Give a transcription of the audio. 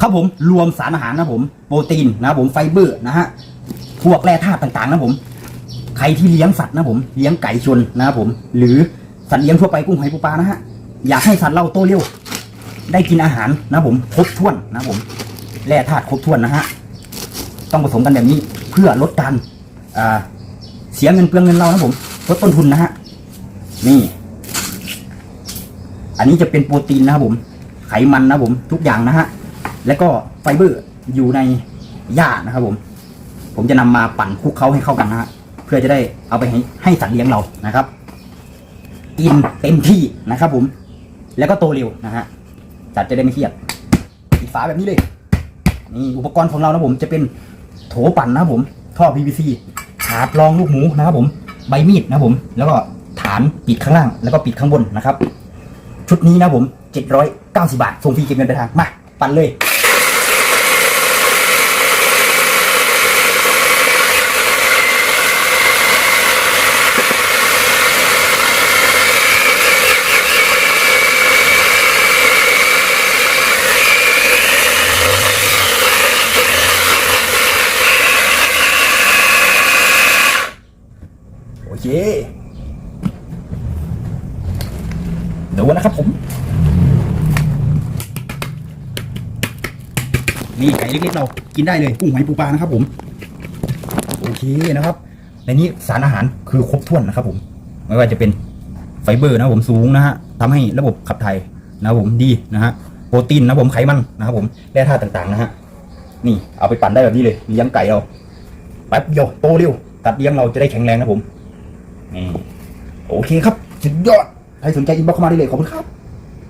ครับผมรวมสารอาหารนะผมโปรตีนนะผมไฟเบอร์นะฮะพวกแร่ธาตุต่างๆนะผมใครที่เลี้ยงสัตว์นะผมเลี้ยงไก่ชนนะครับผม หรือสัตว์เลี้ยงทั่วไปกุ้งหอยปูปลานะฮะอยากให้สัตว์เราโตเร็วได้กินอาหารนะผมครบถ้วนนะผมแร่ธาตุครบถ้วนนะฮะต้องผสมกันแบบนี้เพื่อลดการเสียเงินเปลืองเงินเรานะผมลดต้นทุนนะฮะนี่ อันนี้จะเป็นโปรตีนนะครับผม ไขมันนะผม ทุกอย่างนะฮะ แล้วก็ไฟเบอร์อยู่ในหญ้านะครับผม ผมจะนำมาปั่นคลุกเคล้าให้เข้ากันนะฮะเพื่อจะได้เอาไปให้ให้สัตว์เลี้ยงเรานะครับ กินเต็มที่นะครับผม แล้วก็โตเร็วนะฮะสัตว์จะได้ไม่เครียดปิดฝาแบบนี้เลยนี่อุปกรณ์ของเรานะผมจะเป็นโถปั่นนะครับผม ท่อ PVC ถาดรองลูกหมูนะครับผม ใบมีดนะครับผม แล้วก็ฐานปิดข้างล่าง แล้วก็ปิดข้างบนนะครับ ชุดนี้นะผม790 บาทส่งฟรีเก็บเงินไปทางมาปั่นเลย เคเดี๋ยวนะครับผม นี่ไก่เล็กๆเรากินได้เลยกุ้งหอยปูปลานะครับผม โอเคนะครับ ในนี้สารอาหารคือครบถ้วนนะครับผม ไม่ว่าจะเป็นไฟเบอร์นะผมสูงนะฮะทำให้ระบบขับถ่ายนะผมดีนะฮะโปรตีนนะผมไขมันนะครับผมแร่ธาตุต่างๆนะฮะนี่เอาไปปั่นได้แบบนี้เลยเลี้ยงไก่เราแป๊บเดียวโตเร็วตัดเลี้ยงเราจะได้แข็งแรงนะผม นี่โอเคครับสุดยอดใครสนใจอินบ็อกเข้ามาได้เลยขอบคุณครับ